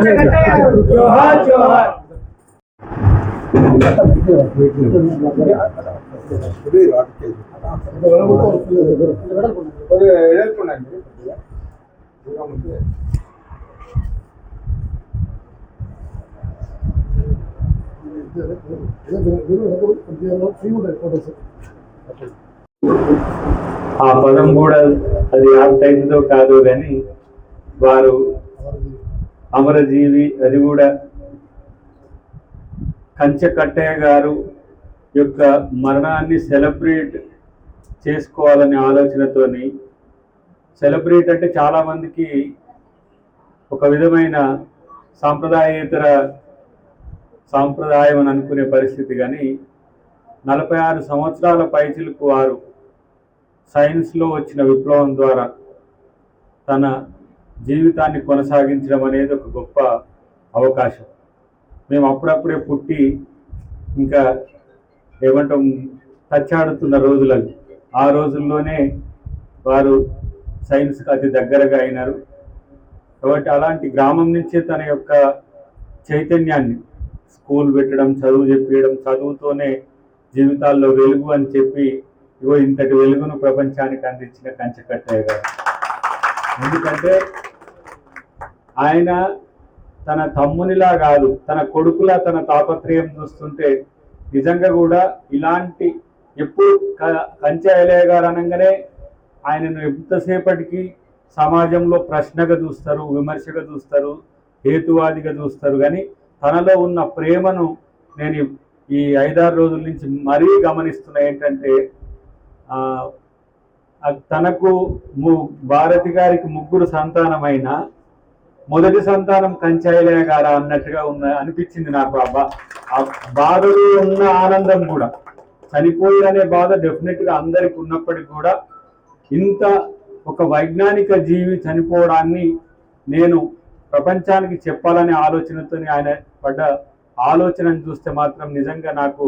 జోహార్ జోహార్ ఆ పదం కూడా అది యాప్ట్ అయిందో కాదో కానీ వారు అమరజీవి అది కూడా కంచె కట్టయ్య గారు యొక్క మరణాన్ని సెలబ్రేట్ చేసుకోవాలనే ఆలోచనతోని సెలబ్రేట్ అంటే చాలామందికి ఒక విధమైన సాంప్రదాయేతర సాంప్రదాయం అని అనుకునే పరిస్థితి కానీ నలభై ఆరు సంవత్సరాల పైచిలకు వారు సైన్స్లో వచ్చిన విప్లవం ద్వారా తన జీవితాన్ని కొనసాగించడం అనేది ఒక గొప్ప అవకాశం. మేము అప్పుడప్పుడే పుట్టి ఇంకా ఏమంటాం తచ్చాడుతున్న రోజులలో ఆ రోజుల్లోనే వారు సైన్స్కి అతి దగ్గరగా అయినారు. కాబట్టి అలాంటి గ్రామం నుంచే తన యొక్క చైతన్యాన్ని స్కూల్ పెట్టడం చదువు చెప్పియడం చదువుతోనే జీవితాల్లో వెలుగు అని చెప్పి ఇగో ఇంతటి వెలుగును ప్రపంచానికి అందించిన కంచకట్టయ్య గారు. ఎందుకంటే ఆయన తన తమ్మునిలా కాదు తన కొడుకులా తన తాపత్రయం చూస్తుంటే నిజంగా కూడా ఇలాంటి ఎప్పుడు క- కంచె ఐలయ్య గారు అనగానే ఆయనను ఎంతసేపటికి సమాజంలో ప్రశ్నగా చూస్తారు విమర్శగా చూస్తారు హేతువాదిగా చూస్తారు. కానీ తనలో ఉన్న ప్రేమను నేను ఈ- ఐదారు రోజుల నుంచి మరీ గమనిస్తున్నా ఏంటంటే తనకు ము- భారతి గారికి ముగ్గురు సంతానమైన మొదటి సంతానం కంచాయిలే గారా అన్నట్టుగా ఉన్న అనిపించింది నాకు అబ్బా ఆ బాధలో ఉన్న ఆనందం కూడా. చనిపోయారనే బాధ డెఫినెట్గా అందరికి ఉన్నప్పటికీ కూడా ఇంత ఒక వైజ్ఞానిక జీవి చనిపోవడాన్ని నేను ప్రపంచానికి చెప్పాలనే ఆలోచనతో ఆయన పడ్డ ఆలోచనను చూస్తే మాత్రం నిజంగా నాకు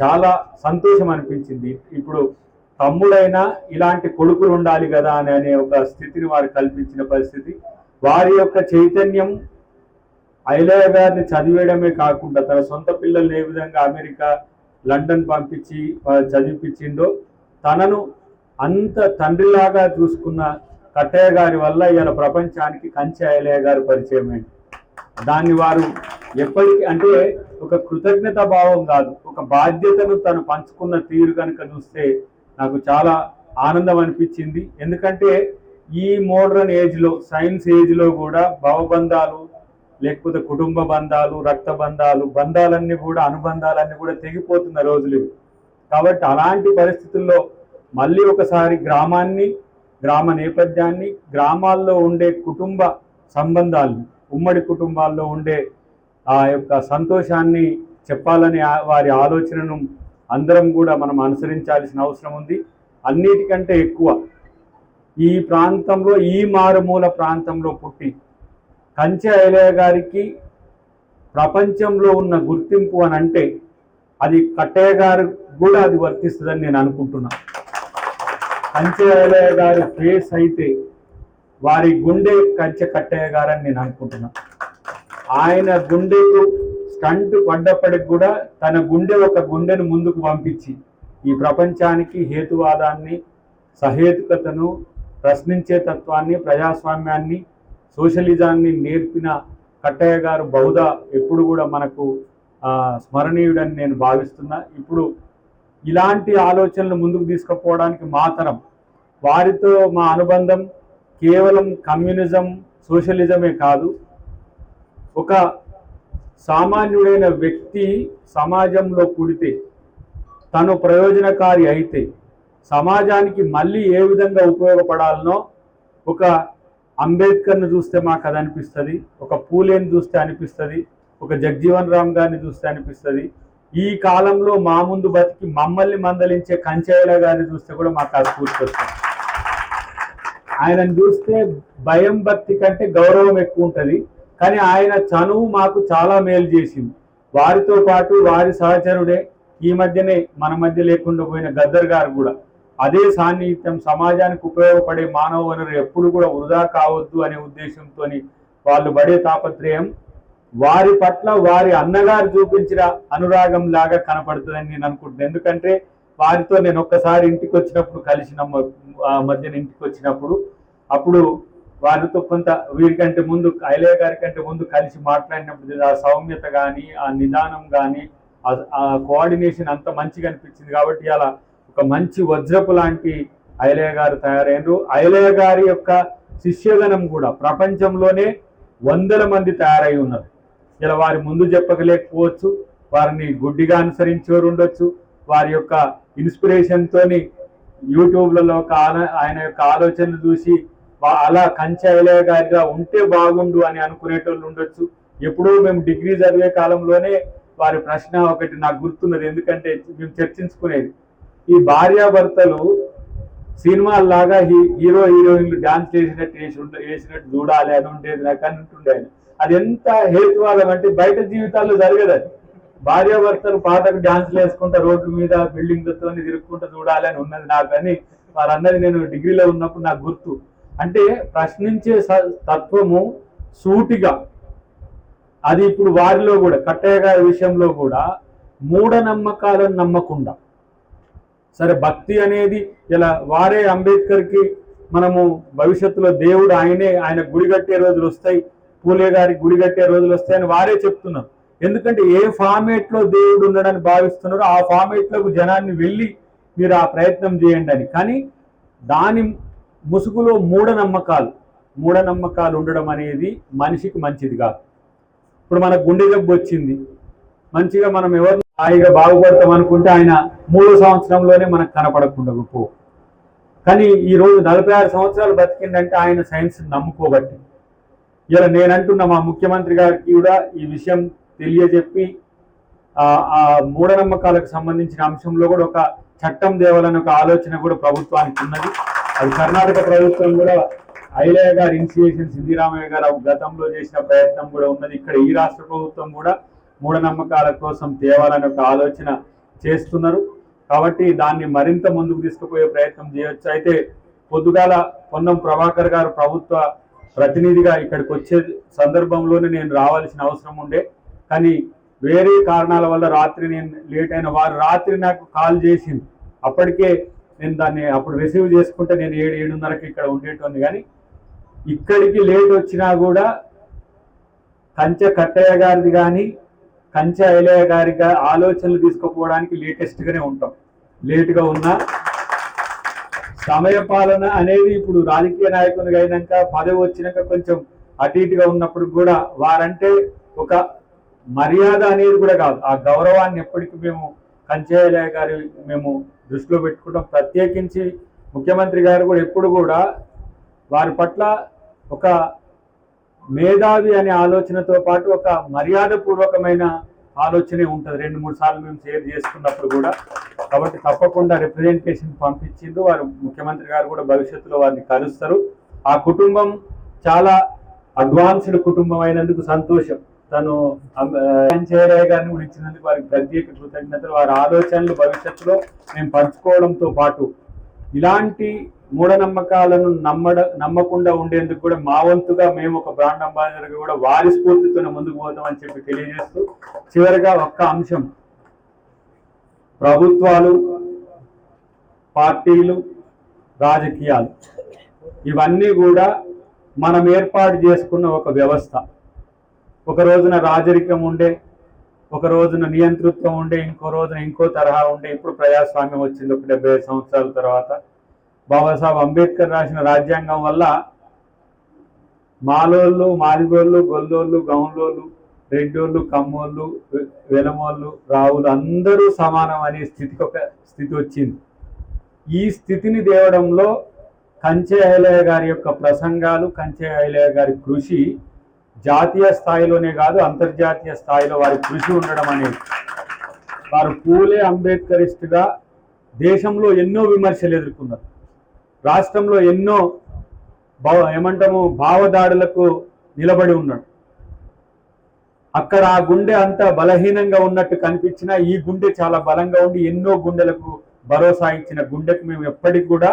చాలా సంతోషం అనిపించింది. ఇప్పుడు తమ్ముడైనా ఇలాంటి కొడుకులు ఉండాలి కదా అని అనే ఒక స్థితిని వారు కల్పించిన పరిస్థితి. వారి యొక్క చైతన్యం ఐలయ్య గారిని చదివేయడమే కాకుండా తన సొంత పిల్లల్ని ఏ విధంగా అమెరికా లండన్ పంపించి చదివిపించిండో తనను అంత తండ్రిలాగా చూసుకున్న కట్టయ్య గారి వల్ల ఇవాళ ప్రపంచానికి కంచె ఐలయ్య గారు పరిచయం దాన్ని వారు ఎప్పటికీ అంటే ఒక కృతజ్ఞత భావం కాదు ఒక బాధ్యతను తను పంచుకున్న తీరు కనుక చూస్తే నాకు చాలా ఆనందం అనిపించింది. ఎందుకంటే ఈ మోడర్న్ ఏజ్లో సైన్స్ ఏజ్లో కూడా భవబంధాలు లేకపోతే కుటుంబ బంధాలు రక్త బంధాలు బంధాలన్నీ కూడా అనుబంధాలన్నీ కూడా తెగిపోతున్న రోజులు కాబట్టి అలాంటి పరిస్థితుల్లో మళ్ళీ ఒకసారి గ్రామాన్ని గ్రామ నేపథ్యాన్ని గ్రామాల్లో ఉండే కుటుంబ సంబంధాలను ఉమ్మడి కుటుంబాల్లో ఉండే ఆ యొక్క సంతోషాన్ని చెప్పాలని వారి ఆలోచనను అందరం కూడా మనం అనుసరించాల్సిన అవసరం ఉంది. అన్నిటికంటే ఎక్కువ ఈ ప్రాంతంలో ఈ మారుమూల ప్రాంతంలో పుట్టి కంచె ఐలయ్య గారికి ప్రపంచంలో ఉన్న గుర్తింపు అని అంటే అది కట్టయ్య గారు కూడా అది వర్తిస్తుందని నేను అనుకుంటున్నా. కంచె ఐలయ్య గారి ఫేస్ అయితే వారి గుండె కంచె కట్టయ్య గారని నేను అనుకుంటున్నా. ఆయన గుండెకు స్టంట్ పడ్డప్పటికి కూడా తన గుండె ఒక గుండెను ముందుకు పంపించి ఈ ప్రపంచానికి హేతువాదాన్ని సహేతుకతను ప్రశ్నించే తత్వాన్ని ప్రజాస్వామ్యాన్ని సోషలిజాన్ని నేర్పిన కట్టయ్య గారు బహుదా ఎప్పుడు కూడా మనకు స్మరణీయుడని నేను భావిస్తున్నా. ఇప్పుడు ఇలాంటి ఆలోచనలు ముందుకు తీసుకుపోవడానికి మాతరం వారితో మా అనుబంధం కేవలం కమ్యూనిజం సోషలిజమే కాదు. ఒక సామాన్యుడైన వ్యక్తి సమాజంలో పుడితే తను ప్రయోజనకారి అయితే సమాజానికి మళ్ళీ ఏ విధంగా ఉపయోగపడాలనో ఒక అంబేద్కర్ను చూస్తే మాకు అది అనిపిస్తుంది ఒక పూలేని చూస్తే అనిపిస్తుంది ఒక జగ్జీవన్ రామ్ గారిని చూస్తే అనిపిస్తుంది. ఈ కాలంలో మా ముందు బతికి మమ్మల్ని మందలించే కంచెల గారిని చూస్తే కూడా మాకు అది పూర్తొస్తుంది. వస్తుంది ఆయనను చూస్తే భయం భక్తి కంటే గౌరవం ఎక్కువ ఉంటుంది. కానీ ఆయన చనువు మాకు చాలా మేలు చేసింది. వారితో పాటు వారి సహచరుడే ఈ మధ్యనే మన మధ్య లేకుండా పోయిన గద్దర్ గారు కూడా అదే సాన్నిహిత్యం సమాజానికి ఉపయోగపడే మానవ వనరు ఎప్పుడు కూడా వృధా కావద్దు అనే ఉద్దేశంతో వాళ్ళు పడే తాపత్రయం. వారి పట్ల వారి అన్నగారు చూపించిన అనురాగం లాగా కనపడుతుందని నేను అనుకుంటున్నాను ఎందుకంటే వారితో నేను ఒక్కసారి ఇంటికి వచ్చినప్పుడు కలిసిన ఆ మధ్యన ఇంటికి వచ్చినప్పుడు అప్పుడు వారితో కొంత వీరికంటే ముందు ఐలయ్య గారి కంటే ముందు కలిసి మాట్లాడినప్పుడు ఆ సౌమ్యత కానీ ఆ నిదానం కానీ ఆ కోఆర్డినేషన్ అంత మంచిగా అనిపించింది కాబట్టి అలా ఒక మంచి వజ్రపు లాంటి ఐలయ్య గారు తయారైనరు. ఐలయ్య గారి యొక్క శిష్యగణం కూడా ప్రపంచంలోనే వందల మంది తయారై ఉన్నారు ఇలా వారి ముందు చెప్పగలేకపోవచ్చు. వారిని గుడ్డిగా అనుసరించేవారు ఉండొచ్చు. వారి యొక్క ఇన్స్పిరేషన్తోని యూట్యూబ్లలో ఒక ఆయన యొక్క ఆలోచనలు చూసి అలా కంచె ఐలయ్య గారిగా ఉంటే బాగుండు అని అనుకునేటోళ్ళు ఉండొచ్చు. ఎప్పుడూ మేము డిగ్రీ చదివే కాలంలోనే వారి ప్రశ్న ఒకటి నాకు గుర్తున్నది. ఎందుకంటే మేము చర్చించుకునేది. ఈ భార్యాభర్తలు సినిమాల్లాగా హీ- హీరో హీరోయిన్లు డాన్స్ చేసినట్టు వేసి వేసినట్టు చూడాలి అని ఉండేది నాకు అని ఉంటుండే ఆయన. అది ఎంత హేతువాదం అంటే బయట జీవితాల్లో జరగదు అది. భార్యాభర్తలు పాటకు డాన్స్లు వేసుకుంటా రోడ్ల మీద బిల్డింగ్లతో తిరుగుకుంటూ చూడాలి అని ఉన్నది నాకు అని వారన్నది నేను డిగ్రీలో ఉన్నప్పుడు నాకు గుర్తు. అంటే ప్రశ్నించే తత్వము సూటిగా. అది ఇప్పుడు వారిలో కూడా కట్టయ్య గారి విషయంలో కూడా మూఢనమ్మకాలను నమ్మకుండా. సరే భక్తి అనేది ఇలా వారే అంబేద్కర్కి మనము భవిష్యత్తులో దేవుడు ఆయనే ఆయన గుడి కట్టే రోజులు వస్తాయి పూలే గారికి గుడి కట్టే రోజులు వస్తాయని వారే చెప్తున్నారు. ఎందుకంటే ఏ ఫార్మేట్లో దేవుడు ఉన్నాడని భావిస్తున్నారో ఆ ఫార్మేట్లోకి జనాన్ని వెళ్ళి మీరు ఆ ప్రయత్నం చేయండి అని. కానీ దాని ముసుగులో మూఢనమ్మకాలు మూఢనమ్మకాలు ఉండడం అనేది మనిషికి మంచిది కాదు. ఇప్పుడు మన గుండె జబ్బు వచ్చింది. మంచిగా మనం ఎవరు హాయిగా బాగుపడతాం అనుకుంటే ఆయన మూడో సంవత్సరంలోనే మనకు కనపడకుండా పో కానీ ఈరోజు నలభై ఆరు సంవత్సరాలు బతికిందంటే ఆయన సైన్స్ నమ్ముకోబట్టి. ఇలా నేనంటున్న మా ముఖ్యమంత్రి గారికి కూడా ఈ విషయం తెలియజెప్పి ఆ మూఢనమ్మకాలకు సంబంధించిన అంశంలో కూడా ఒక చట్టం దేవాలని ఒక ఆలోచన కూడా ప్రభుత్వానికి ఉన్నది. అది కర్ణాటక ప్రభుత్వం కూడా ఐలయ్య గారు ఇనిషియేషన్ సిద్ధిరామయ్య గారు గతంలో చేసిన ప్రయత్నం కూడా ఉన్నది. ఇక్కడ ఈ రాష్ట్ర ప్రభుత్వం కూడా మూఢనమ్మకాల కోసం తేవాలని ఒక ఆలోచన చేస్తున్నారు. కాబట్టి దాన్ని మరింత ముందుకు తీసుకుపోయే ప్రయత్నం చేయొచ్చు. అయితే పొద్దుగాల పొన్నం ప్రభాకర్ గారు ప్రభుత్వ ప్రతినిధిగా ఇక్కడికి వచ్చే సందర్భంలోనే నేను రావాల్సిన అవసరం ఉండే. కానీ వేరే కారణాల వల్ల రాత్రి నేను లేట్ అయిన వారు రాత్రి నాకు కాల్ చేసింది. అప్పటికే నేను దాన్ని అప్పుడు రిసీవ్ చేసుకుంటే నేను ఏడు ఏడున్నరకి ఇక్కడ ఉండేటోని కానీ ఇక్కడికి లేట్ వచ్చినా కూడా కంచె కట్టయ్య గారిది కానీ కంచె ఐలయ్య గారి ఆలోచనలు తీసుకుపోవడానికి లేటెస్ట్గానే ఉంటాం. లేటుగా ఉన్నా సమయ పాలన అనేది ఇప్పుడు రాజకీయ నాయకునిగా అయినాక పదవి వచ్చినాక కొంచెం అటు ఇటుగా ఉన్నప్పుడు కూడా వారంటే ఒక మర్యాద అనేది కూడా కాదు. ఆ గౌరవాన్ని ఎప్పటికీ మేము కంచేయాలయ గారి మేము దృష్టిలో పెట్టుకుంటాం. ప్రత్యేకించి ముఖ్యమంత్రి గారు కూడా ఎప్పుడు కూడా వారి పట్ల ఒక మేధావి అనే ఆలోచనతో పాటు ఒక మర్యాదపూర్వకమైన ఆలోచనే ఉంటుంది. రెండు మూడు సార్లు మేము షేర్ చేసుకున్నప్పుడు కూడా. కాబట్టి తప్పకుండా రిప్రజెంటేషన్ పంపించిండు. వారు ముఖ్యమంత్రి గారు కూడా భవిష్యత్తులో వారిని కలుస్తారు. ఆ కుటుంబం చాలా అడ్వాన్స్డ్ కుటుంబం అయినందుకు సంతోషం. తను చేయరాయ్ గారిని కూడా ఇచ్చినందుకు వారికి ప్రత్యేక కృతజ్ఞతలు. వారి ఆలోచనలు భవిష్యత్తులో మేము పంచుకోవడంతో పాటు ఇలాంటి మూఢనమ్మకాలను నమ్మడ నమ్మకుండా ఉండేందుకు కూడా మా వంతుగా మేము ఒక బ్రాండ్ అంబాసిడర్గా కూడా వారి స్ఫూర్తితో ముందుకు పోతామని చెప్పి తెలియజేస్తూ చివరిగా ఒక్క అంశం. ప్రభుత్వాలు పార్టీలు రాజకీయాలు ఇవన్నీ కూడా మనం ఏర్పాటు చేసుకున్న ఒక వ్యవస్థ. ఒక రోజున రాజరికం ఉండే ఒక రోజున నియంతృత్వం ఉండే ఇంకో రోజున ఇంకో తరహా ఉండే. ఇప్పుడు ప్రజాస్వామ్యం వచ్చింది ఒక డెబ్బై ఐదు సంవత్సరాల తర్వాత. బాబాసాహెబ్ అంబేద్కర్ రాసిన రాజ్యాంగం వల్ల మాలోళ్ళు మాదిగోళ్ళు గొల్లోళ్ళు గౌన్లోళ్ళు రెడ్డోళ్ళు కమ్మోళ్ళు వెలమోళ్ళు రావులు అందరూ సమానం అనే స్థితికి ఒక స్థితి వచ్చింది. ఈ స్థితిని తేవడంలో కంచె ఐలయ్య గారి యొక్క ప్రసంగాలు కంచె ఐలయ్య గారి కృషి జాతీయ స్థాయిలోనే కాదు అంతర్జాతీయ స్థాయిలో వారి కృషి ఉండడం అనేది. వారు పూలే అంబేద్కరిస్ట్గా దేశంలో ఎన్నో విమర్శలు ఎదుర్కొన్నారు. రాష్ట్రంలో ఎన్నో భావ ఏమంటాము భావదాడులకు నిలబడి ఉన్నాడు. అక్కడ ఆ గుండె అంత బలహీనంగా ఉన్నట్టు కనిపించినా ఈ గుండె చాలా బలంగా ఉండి ఎన్నో గుండెలకు భరోసా ఇచ్చిన గుండెకు మేము ఎప్పటికి కూడా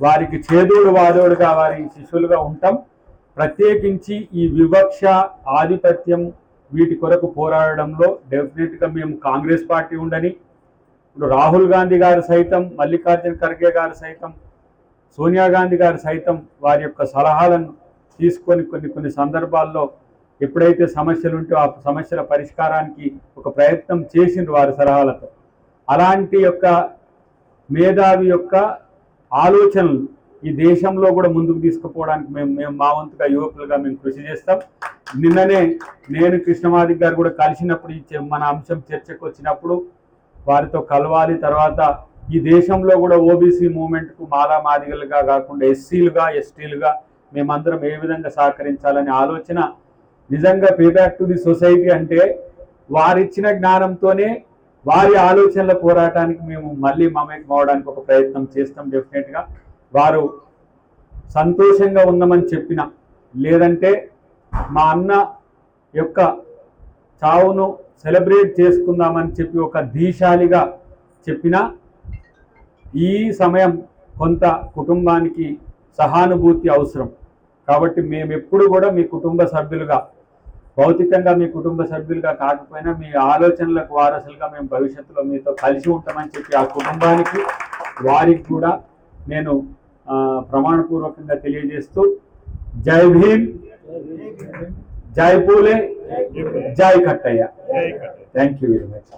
వారికి చేదోడు వాదోడుగా వారి శిష్యులుగా ఉంటాం. ప్రత్యేకించి ఈ వివక్ష ఆధిపత్యం వీటి కొరకు పోరాడడంలో డెఫినెట్గా మేము కాంగ్రెస్ పార్టీ ఉండని ఇప్పుడు రాహుల్ గాంధీ గారు సైతం మల్లికార్జున ఖర్గే గారు సైతం సోనియా గాంధీ గారు సైతం వారి యొక్క సలహాలను తీసుకొని కొన్ని కొన్ని సందర్భాల్లో ఎప్పుడైతే సమస్యలు ఉంటే ఆ సమస్యల పరిష్కారానికి ఒక ప్రయత్నం చేసిండ్రు వారి సలహాలతో. అలాంటి యొక్క మేధావి యొక్క ఆలోచనలు ఈ దేశంలో కూడా ముందుకు తీసుకుపోవడానికి మేము మేము మా వంతుగా యువకులుగా మేము కృషి చేస్తాం. నిన్ననే నేను కృష్ణమాది గారు కూడా కలిసినప్పుడు ఈ మన అంశం చర్చకు వచ్చినప్పుడు వారితో కలవాలి. తర్వాత ఈ దేశంలో కూడా ఓబీసీ మూమెంట్కు మాలా మాదిగలుగా కాకుండా ఎస్సీలుగా ఎస్టీలుగా మేమందరం ఏ విధంగా సహకరించాలనే ఆలోచన నిజంగా pay back to the society అంటే వారిచ్చిన జ్ఞానంతోనే వారి ఆలోచనల పోరాటానికి మేము మళ్ళీ మమేకం అవడానికి ఒక ప్రయత్నం చేస్తాం డెఫినెట్గా. వారు సంతోషంగా ఉన్నామని చెప్పిన లేదంటే మా అన్న యొక్క చావును సెలబ్రేట్ చేసుకుందామని చెప్పి ఒక దీశాలిగా చెప్పిన ఈ సమయం కొంత కుటుంబానికి సహానుభూతి అవసరం. కాబట్టి మేము ఎప్పుడు కూడా మీ కుటుంబ సభ్యులుగా భౌతికంగా మీ కుటుంబ సభ్యులుగా కాకపోయినా మీ ఆలోచనలకు వారసులుగా మేము భవిష్యత్తులో మీతో కలిసి ఉంటామని చెప్పి ఆ కుటుంబానికి వారికి కూడా నేను ప్రమాణపూర్వకంగా తెలియజేస్తూ జై భీమ్ జై పూలే జై Kattaiah. Thank you very much